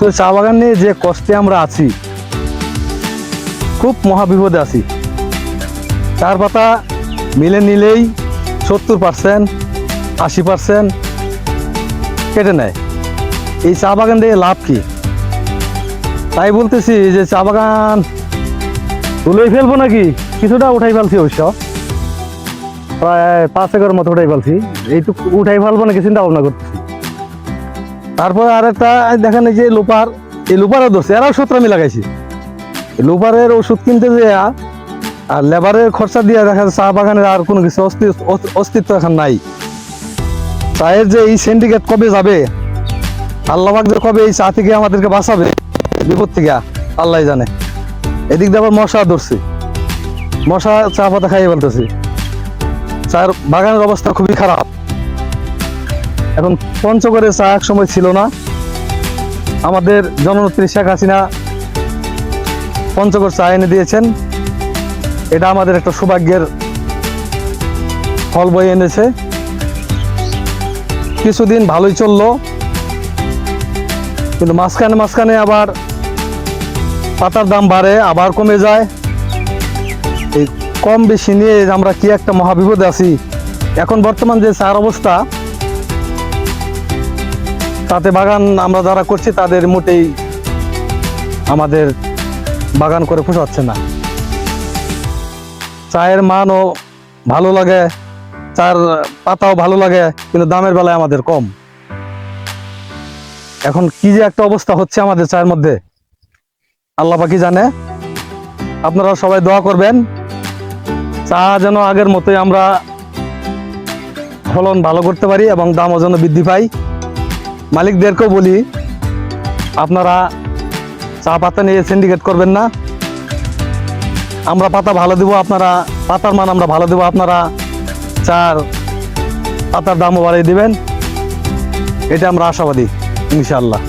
আসলে চা বাগান নিয়ে যে কষ্টে আমরা আছি, খুব মহাবিপদে আছি। চার পাতা মিলে নিলেই সত্তর পার্সেন্ট, আশি পার্সেন্ট কেটে নেয়। এই চা বাগান দিয়ে লাভ কি? তাই বলতেছি যে চা বাগান তুলেই ফেলব নাকি? কিছুটা উঠাই ফেলছি অবশ্য। প্রায় পাঁচ একর মতো উঠাই ফেলছি। এইটুকু উঠাই ফেলব নাকি চিন্তা ভাবনা করতেছি। তারপরে আর একটা দেখেন এই যে লোপার, এই লোপারও ধরছে, এরাও সত্রামি লাগাইছি। লোপারের ওষুধ কিনতে যে আর লেবারের খরচা দিয়ে দেখা যাচ্ছে চা বাগানের আর কোনো কিছু অস্তি- অস্তি- অস্তিত্ব এখন নাই। চায়ের যে এই সিন্ডিকেট কবে যাবে? আল্লাহ পাক যে কবে এই চা থেকে আমাদেরকে বাঁচাবে? বিপদ থেকে আল্লাহ জানে। এদিক দিয়ে আবার মশা ধরছে। মশা চা পাতা খাইয়ে বলতেছে চায়ের বাগানের অবস্থা খুবই খারাপ। এখন পঞ্চগড়ে চা এক সময় ছিল না। আমাদের জননেত্রী শেখ হাসিনা পঞ্চগড় চা এনে দিয়েছেন। এটা আমাদের একটা সৌভাগ্যের ফল বয়ে এনেছে। কিছুদিন ভালোই চলল, কিন্তু মাঝখানে মাঝখানে আবার পাতার দাম বাড়ে, আবার কমে যায়। এই কম বেশি নিয়ে আমরা কি একটা মহাবিপদে আছি? এখন বর্তমান যে চার অবস্থা তাতে বাগান আমরা যারা করছি, তাদের মোটেই আমাদের বাগান করে পোষাচ্ছে না। চায়ের মানও ভালো লাগে, চার পাতাও ভালো লাগে, কিন্তু দামের বেলায় আমাদের কম। এখন কি যে একটা অবস্থা হচ্ছে আমাদের চায়ের মধ্যে। আল্লাহ পাকি জানে? আপনারা সবাই দোয়া করবেন। চা যেন আগের মতোই আমরা ফলন ভালো করতে পারি এবং দামও যেন বৃদ্ধি পাই মালিকদেরকেও বলি, আপনারা চা পাতা নিয়ে সিন্ডিকেট করবেন না। আমরা পাতা ভালো দেবো, আপনারা পাতার মান আমরা ভালো দেবো, আপনারা চার পাতার দামও বাড়িয়ে দেবেন। এটা আমরা আশাবাদী, ইনশাআল্লাহ।